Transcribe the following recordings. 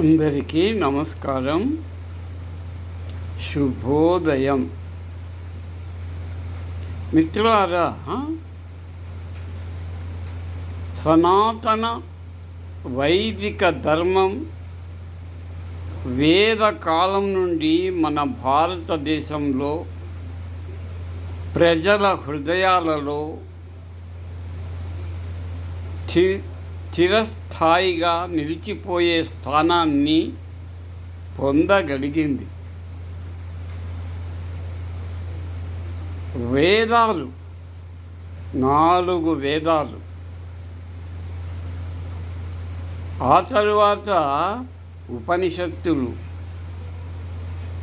అందరికీ నమస్కారం. శుభోదయం. మిత్రులారా సనాతన వైదిక ధర్మం వేద కాలం నుండి మన భారతదేశంలో ప్రజల హృదయాలలో చి చిరస్థ స్థాయిగా నిలిచిపోయే స్థానాన్ని పొందగలిగింది. వేదాలు నాలుగు వేదాలు. ఆ తరువాత ఉపనిషత్తులు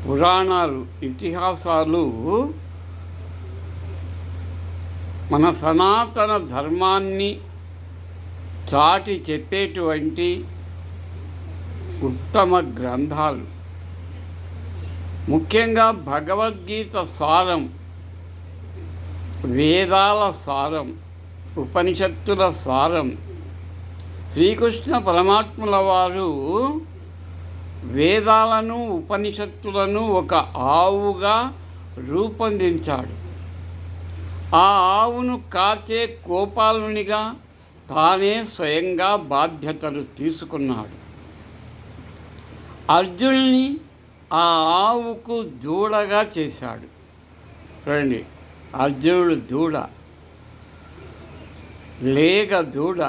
పురాణాలు ఇతిహాసాలు మన సనాతన ధర్మాన్ని చాటి చెప్పేటువంటి ఉత్తమ గ్రంథాలు. ముఖ్యంగా భగవద్గీత సారం వేదాల సారం ఉపనిషత్తుల సారం శ్రీకృష్ణ పరమాత్ముల వారు వేదాలను ఉపనిషత్తులను ఒక ఆవుగా రూపొందించాడు. ఆ ఆవును కాచే కోపాలునిగా తానే స్వయంగా బాధ్యతలు తీసుకున్నాడు. అర్జునుని ఆ ఆవుకు దూడగా చేశాడు. చూడండి అర్జునుడు దూడ లేగ దూడ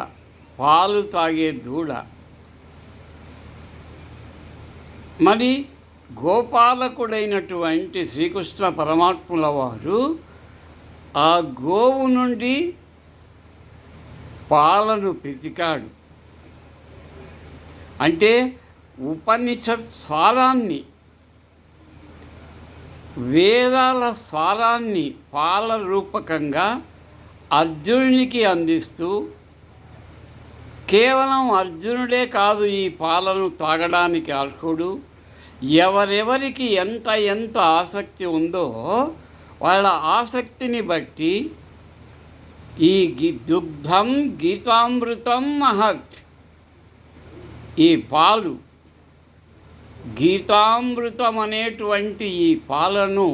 పాలు తాగే దూడ. మరి గోపాలకుడైనటువంటి శ్రీకృష్ణ పరమాత్ముల వారు ఆ గోవు నుండి పాలను పితికాడు అంటే ఉపనిషత్ సారాన్ని వేదాల సారాన్ని పాల రూపకంగా అర్జునునికి అందిస్తూ కేవలం అర్జునుడే కాదు ఈ పాలను తాగడానికి అర్హుడు. ఎవరెవరికి ఎంత ఎంత ఆసక్తి ఉందో వాళ్ళ ఆసక్తిని బట్టి ఈ గి దుగ్ధం గీతామృతం మహత్. ఈ పాలు గీతామృతం అనేటువంటి ఈ పాలను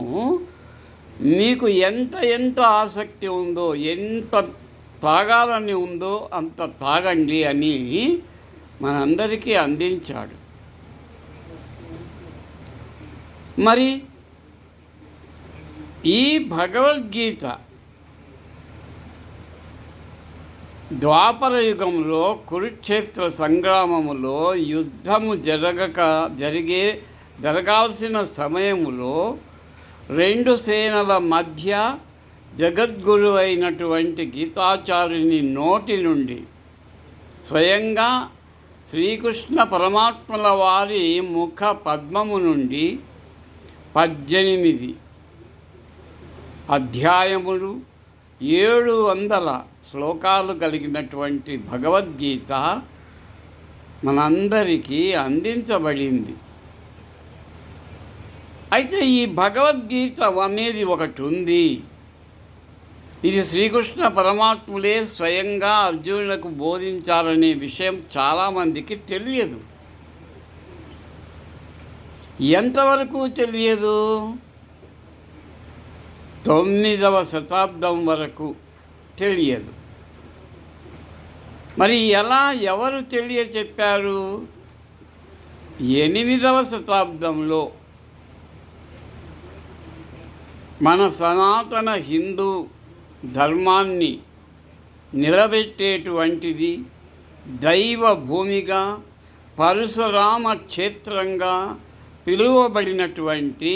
మీకు ఎంత ఎంత ఆసక్తి ఉందో ఎంత తాగాలని ఉందో అంత తాగండి అని మనందరికీ అందించాడు. మరి ఈ భగవద్గీత ద్వాపర యుగంలో కురుక్షేత్ర సంగ్రామములో యుద్ధము జరగక జరిగే జరగాల్సిన సమయములో రెండు సేనల మధ్య జగద్గురు అయినటువంటి గీతాచార్యుని నోటి నుండి స్వయంగా శ్రీకృష్ణ పరమాత్మల వారి ముఖ పద్మము నుండి పద్దెనిమిది అధ్యాయములు ఏడు వందల శ్లోకాలు కలిగినటువంటి భగవద్గీత మనందరికీ అందించబడింది. అయితే ఈ భగవద్గీత అనేది ఒకటి ఉంది. ఇది శ్రీకృష్ణ పరమాత్ములే స్వయంగా అర్జునులకు బోధించారనే విషయం చాలామందికి తెలియదు. ఎంతవరకు తెలియదు? తొమ్మిదవ శతాబ్దం వరకు. తెలియదు. మరి ఎలా ఎవరు తెలియ చెప్పారు ఎనిమిదవ శతాబ్దంలో మన సనాతన హిందూ ధర్మాన్ని నిలబెట్టేటువంటిది దైవ భూమిగా పరశురామ క్షేత్రంగా పిలువబడినటువంటి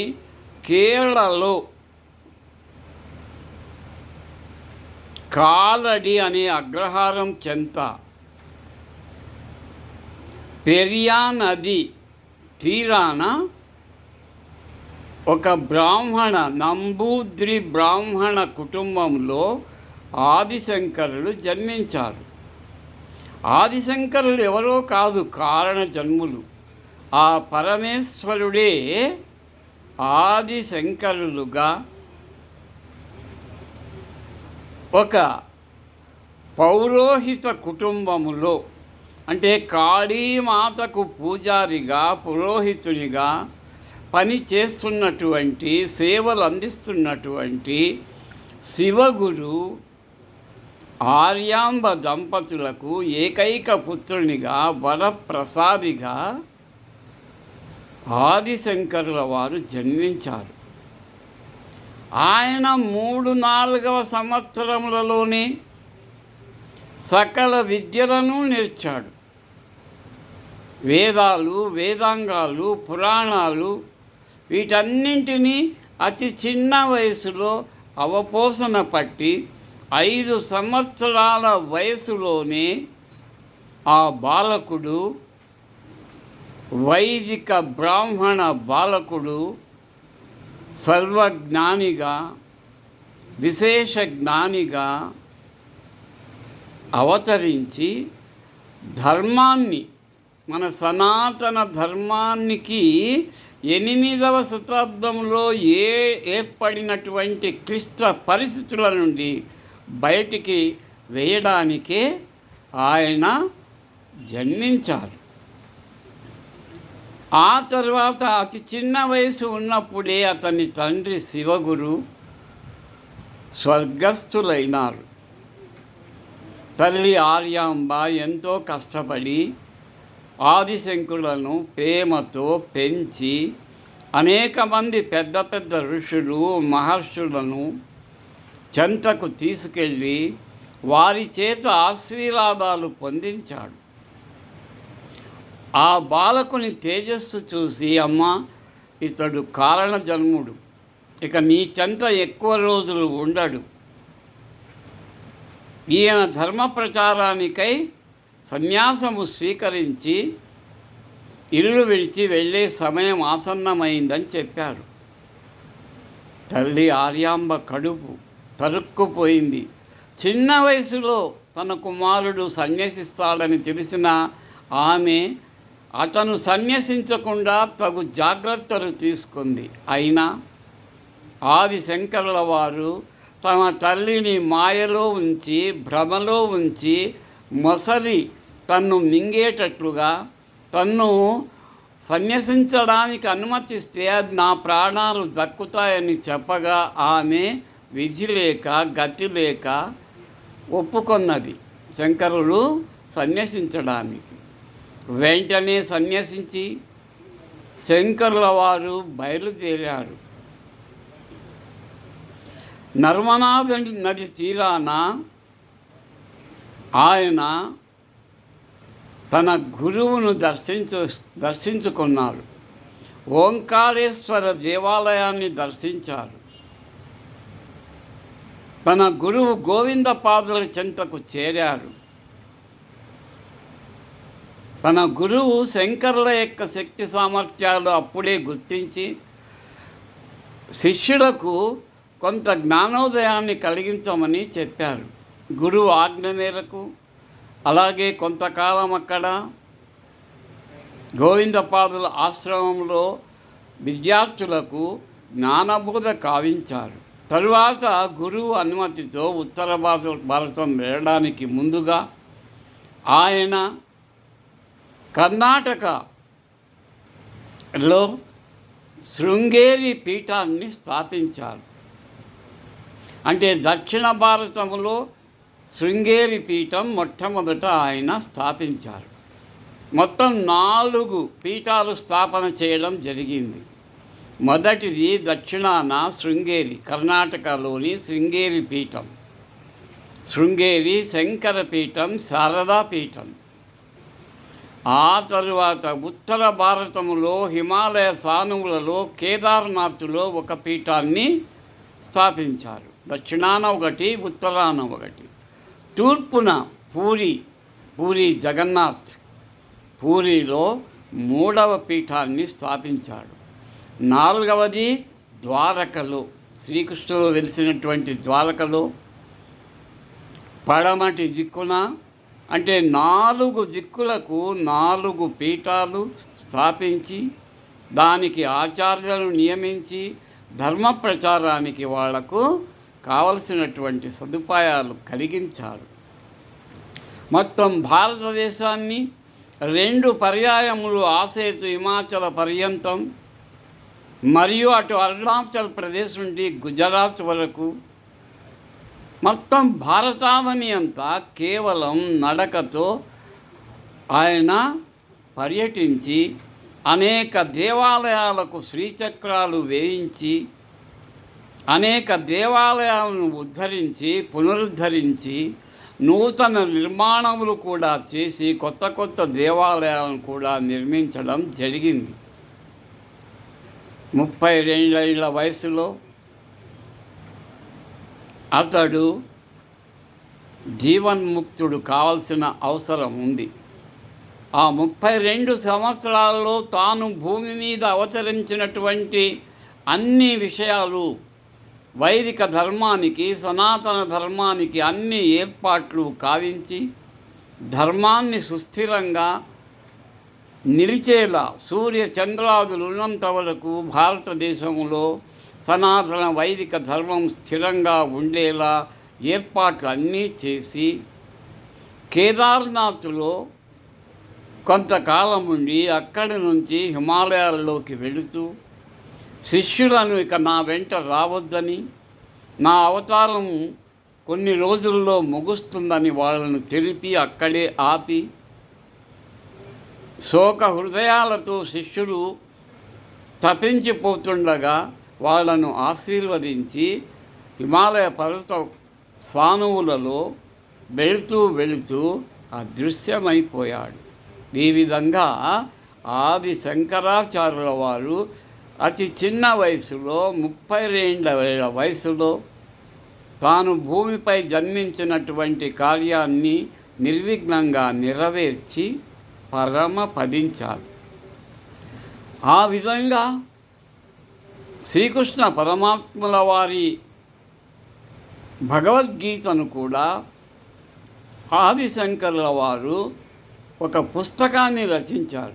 కేరళలో కాలడి అనే అగ్రహారం చెంత. పెరియా నది తీరాన ఒక బ్రాహ్మణ నంబూద్రి బ్రాహ్మణ కుటుంబంలో ఆదిశంకరులు జన్మించారు. ఆదిశంకరులు ఎవరో కాదు కారణ జన్ములు. ఆ పరమేశ్వరుడే ఆదిశంకరులుగా ఒక పౌరోహిత కుటుంబములో అంటే కాళీమాతకు పూజారిగా పురోహితునిగా పని చేస్తున్నటువంటి సేవలు అందిస్తున్నటువంటి శివగురు ఆర్యాంబ దంపతులకు ఏకైక పుత్రునిగా వరప్రసాదిగా ఆదిశంకరుల వారు జన్మించారు. ఆయన మూడు నాలుగవ సంవత్సరములలోనే సకల విద్యలను నేర్చాడు. వేదాలు వేదాంగాలు పురాణాలు వీటన్నింటినీ అతి చిన్న వయసులో అవపోసన పట్టి ఐదు సంవత్సరాల వయసులోనే ఆ బాలకుడు వైదిక బ్రాహ్మణ బాలకుడు సర్వజ్ఞానిగా విశేష జ్ఞానిగా అవతరించి ధర్మాన్ని మన సనాతన ధర్మానికి ఎనిమిదవ శతాబ్దంలో ఏ ఏర్పడినటువంటి క్లిష్ట పరిస్థితుల నుండి బయటికి వేయడానికే ఆయన జన్మించారు. ఆ తర్వాత అతి చిన్న వయసు ఉన్నప్పుడే అతని తండ్రి శివగురు స్వర్గస్థులైనారు. తల్లి ఆర్యాంబ ఎంతో కష్టపడి ఆదిశంకులను ప్రేమతో పెంచి అనేక మంది పెద్ద పెద్ద ఋషులు మహర్షులను చెంతకు తీసుకెళ్ళి వారి చేత ఆశీర్వాదాలు పొందించాడు. ఆ బాలకుని తేజస్సు చూసి అమ్మ ఇతడు కారణ జన్ముడు. ఇక నీ చెంత ఎక్కువ రోజులు ఉండడు. ఈయన ధర్మ ప్రచారానికై సన్యాసము స్వీకరించి ఇల్లు విడిచి వెళ్ళే సమయం ఆసన్నమైందని చెప్పారు. తల్లి ఆర్యాంబ కడుపు తరుక్కుపోయింది. చిన్న వయసులో తన కుమారుడు సన్యసిస్తాడని తెలిసిన ఆమె అతను సన్యసించకుండా తగు జాగ్రత్తలు తీసుకుంది. అయినా ఆది శంకరుల వారు తమ తల్లిని మాయలో ఉంచి భ్రమలో ఉంచి మొసలి తన్ను మింగేటట్లుగా తన్ను సన్యసించడానికి అనుమతిస్తే అది నా ప్రాణాలు దక్కుతాయని చెప్పగా ఆమె విధి లేక గతి లేక ఒప్పుకొన్నది శంకరులు సన్యసించడానికి. వెంటనే సన్యసించి శంకరుల వారు బయలుదేరారు. నర్మనా నది తీరాన ఆయన తన గురువును దర్శించు దర్శించుకున్నారు. ఓంకారేశ్వర దేవాలయాన్ని దర్శించారు. తన గురువు గోవిందపాదుల చెంతకు చేరారు. తన గురువు శంకరుల యొక్క శక్తి సామర్థ్యాలు అప్పుడే గుర్తించి శిష్యులకు కొంత జ్ఞానోదయాన్ని కలిగించమని చెప్పారు. గురువు ఆజ్ఞ మేరకు అలాగే కొంతకాలం అక్కడ గోవిందపాదుల ఆశ్రమంలో విద్యార్థులకు జ్ఞానబోధ కావించారు. తరువాత గురువు అనుమతితో ఉత్తర భారత భారతం వెళ్ళడానికి ముందుగా ఆయన కర్ణాటకలో శృంగేరి పీఠాన్ని స్థాపించారు. అంటే దక్షిణ భారతంలో శృంగేరి పీఠం మొట్టమొదట ఆయన స్థాపించారు. మొత్తం నాలుగు పీఠాలు స్థాపన చేయడం జరిగింది. మొదటిది దక్షిణాన శృంగేరి కర్ణాటకలోని శృంగేరి పీఠం. శృంగేరి శంకర పీఠం శారదా పీఠం. ఆ తరువాత ఉత్తర భారతములో హిమాలయ సానువులలో కేదార్నాథ్లో ఒక పీఠాన్ని స్థాపించారు. దక్షిణాన ఒకటి ఉత్తరాన ఒకటి. తూర్పున పూరి పూరి జగన్నాథ్ పూరిలో మూడవ పీఠాన్ని స్థాపించాడు. నాలుగవది ద్వారకలో శ్రీకృష్ణుడు వెలిసినటువంటి ద్వారకలో. పడమటి దిక్కున అంటే నాలుగు దిక్కులకు నాలుగు పీఠాలు స్థాపించి దానికి ఆచార్యులను నియమించి ధర్మ ప్రచారానికి వాళ్ళకు కావలసినటువంటి సదుపాయాలు కలిగించారు. మొత్తం భారతదేశాన్ని రెండు పర్యాయములు ఆసేతు హిమాచల పర్యంతం మరియు అటు అరుణాచల్ ప్రదేశ్ నుండి గుజరాత్ వరకు మొత్తం భారతావని అంతా కేవలం నడకతో ఆయన పర్యటించి అనేక దేవాలయాలకు శ్రీచక్రాలు వేయించి అనేక దేవాలయాలను ఉద్ధరించి పునరుద్ధరించి నూతన నిర్మాణములు కూడా చేసి కొత్త కొత్త దేవాలయాలను కూడా నిర్మించడం జరిగింది. ముప్పై రెండేళ్ళ వయసులో అతడు జీవన్ముక్తుడు కావాల్సిన అవసరం ఉంది. ఆ ముప్పై రెండు సంవత్సరాల్లో తాను భూమి మీద అవతరించినటువంటి అన్ని విషయాలు వైదిక ధర్మానికి సనాతన ధర్మానికి అన్ని ఏర్పాట్లు కావించి ధర్మాన్ని సుస్థిరంగా నిలిచేలా సూర్య చంద్రాదులు ఉన్నంత వరకు భారతదేశంలో సనాతన వైదిక ధర్మం స్థిరంగా ఉండేలా ఏర్పాట్లన్నీ చేసి కేదార్నాథ్లో కొంతకాలం ఉండి అక్కడి నుంచి హిమాలయాల్లోకి వెళుతూ శిష్యులను ఇక నా వెంట రావద్దని నా అవతారం కొన్ని రోజుల్లో ముగుస్తుందని వాళ్ళను తెలిపి అక్కడే ఆపి శోక హృదయాలతో శిష్యులు తపించిపోతుండగా వాళ్ళను ఆశీర్వదించి హిమాలయ పర్వత స్వానువులలో వెళుతూ వెళుతూ అదృశ్యమైపోయాడు ఈ విధంగా ఆది శంకరాచార్యుల వారు అతి చిన్న వయసులో ముప్పై రెండేళ్ళ వయసులో తాను భూమిపై జన్మించినటువంటి కార్యాన్ని నిర్విఘ్నంగా నెరవేర్చి పరమ పదించారు ఆ విధంగా శ్రీకృష్ణ పరమాత్ముల వారి భగవద్గీతను కూడా ఆదిశంకరుల వారు ఒక పుస్తకాన్ని రచించారు.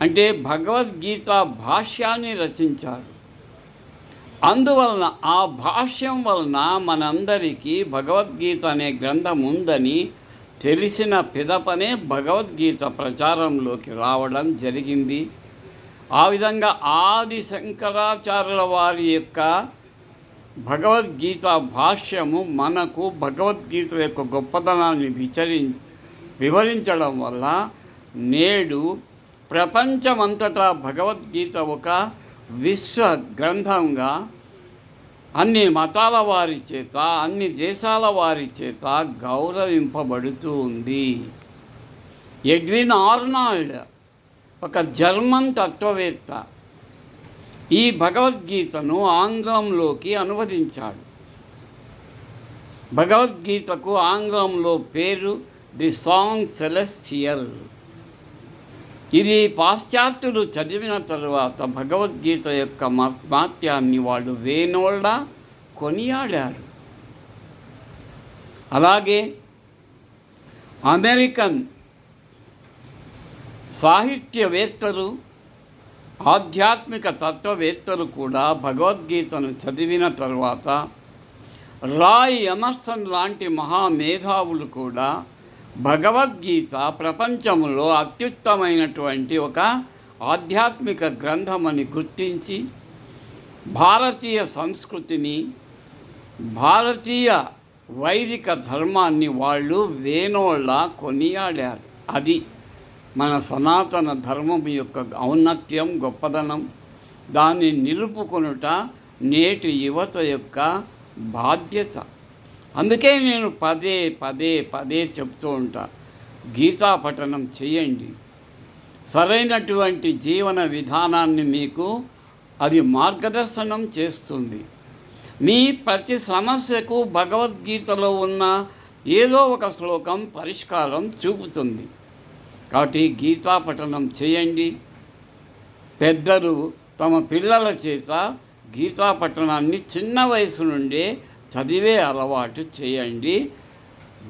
అంటే భగవద్గీత భాష్యాన్ని రచించారు. అందువలన ఆ భాష్యం వలన మనందరికీ భగవద్గీత అనే గ్రంథం ఉందని తెలిసిన పిదపనే భగవద్గీత ప్రచారంలోకి రావడం జరిగింది. ఆ విధంగా ఆది శంకరాచార్యుల వారి యొక్క భగవద్గీత భాష్యము మనకు భగవద్గీత యొక్క గొప్పతనాన్ని విచరి వివరించడం వల్ల నేడు ప్రపంచమంతటా భగవద్గీత ఒక విశ్వ గ్రంథంగా అన్ని మతాల వారి చేత అన్ని దేశాల వారి చేత గౌరవింపబడుతూ ఉంది. ఎడ్విన్ ఆర్నాల్డ్ ఒక జర్మన్ తత్వవేత్త ఈ భగవద్గీతను ఆంగ్లంలోకి అనువదించాడు. భగవద్గీతకు ఆంగ్లంలో పేరు ది సాంగ్ సెలెస్టియల్. ఇది పాశ్చాత్యులు చదివిన తరువాత భగవద్గీత యొక్క మాత్యాన్ని వాళ్ళు వేనోళ్ళ కొనియాడారు. అలాగే అమెరికన్ సాహిత్యవేత్తలు ఆధ్యాత్మిక తత్వవేత్తలు కూడా భగవద్గీతను చదివిన తరువాత రాయ్ ఎమర్సన్ లాంటి మహామేధావులు కూడా భగవద్గీత ప్రపంచంలో అత్యుత్తమైనటువంటి ఒక ఆధ్యాత్మిక గ్రంథమని గుర్తించి భారతీయ సంస్కృతిని భారతీయ వైదిక ధర్మాన్ని వాళ్ళు వేనోళ్ళ కొనియాడారు. అది మన సనాతన ధర్మం యొక్క ఔన్నత్యం గొప్పదనం దాన్ని నిలుపుకొనుట నేటి యువత యొక్క బాధ్యత. అందుకే నేను పదే పదే పదే చెప్తూ ఉంటా గీతా పఠనం చేయండి. సరైనటువంటి జీవన విధానాన్ని మీకు అది మార్గదర్శనం చేస్తుంది. మీ ప్రతి సమస్యకు భగవద్గీతలో ఉన్న ఏదో ఒక శ్లోకం పరిష్కారం చూపుతుంది. కాబట్టి గీతా పఠనం చేయండి. పెద్దలు తమ పిల్లల చేత గీతా పఠనాన్ని చిన్న వయసు నుండే చదివే అలవాటు చేయండి.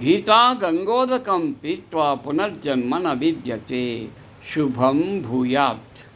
గీతా గంగోదకం పీత్వా పునర్జన్మ నవిద్యతే శుభం భూయాత్.